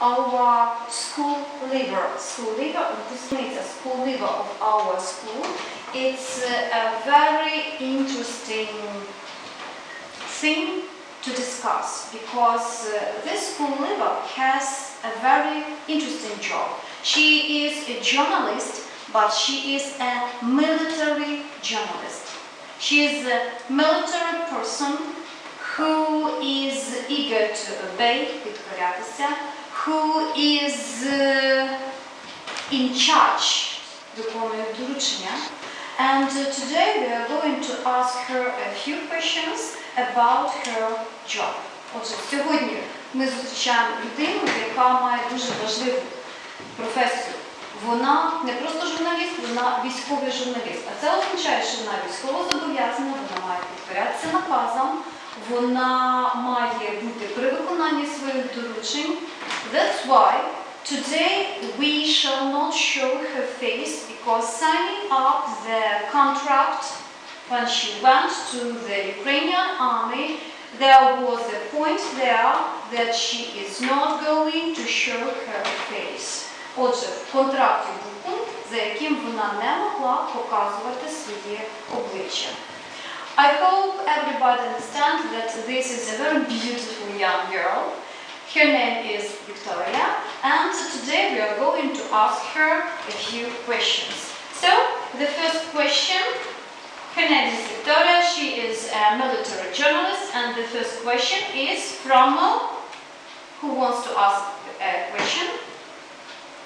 our school leader, school leader, this is a school leader of our school. It's a very interesting thing to discuss because uh, this school leader has a very interesting job. She is a journalist, but she is a military journalist. She is a military person who is eager to obey, підкорятися, who is in charge, виконує доручення. And today we are going to ask her a few questions about her job. Отже, сьогодні ми зустрічаємо людину, яка має дуже важливу професію. Вона не просто журналіст, вона військовий журналіст. А це означає, що вона військово зобов'язана, вона має підкорятися наказам, вона виконанні своїх доручень. That's why today we shall not show her face because signing up the contract when she went to the Ukrainian army, there was a point there that she is not going to show her face. Отже, в контракті був пункт, за яким вона не могла показувати своє обличчя. I hope everybody understands that this is a very beautiful young girl. Her name is Victoria, and today we are going to ask her a few questions. So, the first question her name is Victoria, she is a military journalist, and the first question is from who wants to ask a question?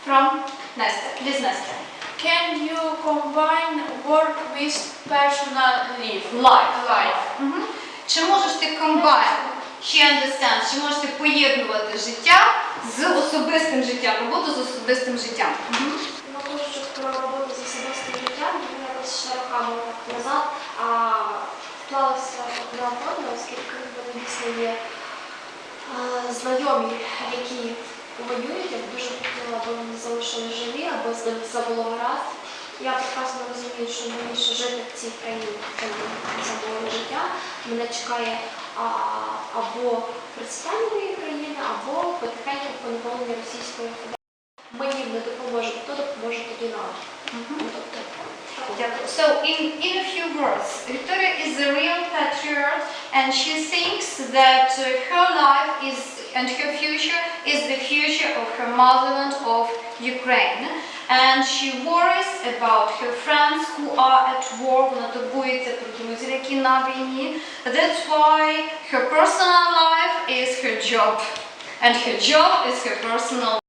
From Nesta. Please, Nesta. Can you combine work with personal life? Life. Life. Мгм. Чи можеш ти combine, she understands, чи можеш ти поєднувати життя з особистим життям, роботу з особистим життям? Мгм. Тому що про роботу з особистим життям ми якось ще роками назад а, вклалася вклалися необходно, оскільки в мене дійсно є а, знайомі, які воюють, я б дуже хотіла, аби вони залишили живі, або з ними все було гаразд. Я прекрасно розумію, що мені ще жити в цій країні це це моє життя. Мене чекає а, або процвітання моєї країни, або потихеньку поневолення Російської Федерації. Ми їм не допоможемо, хто допоможе тоді нам. Мгм. Ну, тобто, Дякую. So, in, in a few words, Victoria is a real patriot and she thinks that uh, her life is and her future motherland of Ukraine. And she worries about her friends who are at war, вона турбується про друзів, які на війні. That's why her personal life is her job. And her job is her personal